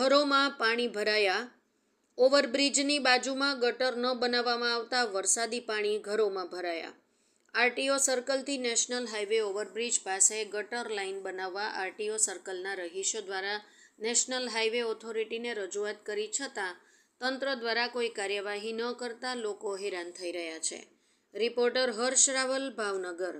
ઘરોમાં પાણી ભરાયા. ઓવરબ્રિજની બાજુમાં ગટર ન બનાવવામાં આવતા વરસાદી પાણી ઘરોમાં ભરાયા. આરટીઓ સર્કલથી નેશનલ હાઈવે ઓવરબ્રિજ પાસે ગટર લાઇન બનાવવા આરટીઓ સર્કલના રહીશો દ્વારા નેશનલ હાઈવે ઓથોરિટીને રજૂઆત કરી છતાં તંત્ર દ્વારા કોઈ કાર્યવાહી ન કરતા લોકો હેરાન થઈ રહ્યા છે. રિપોર્ટર હર્ષ રાવલ, ભાવનગર.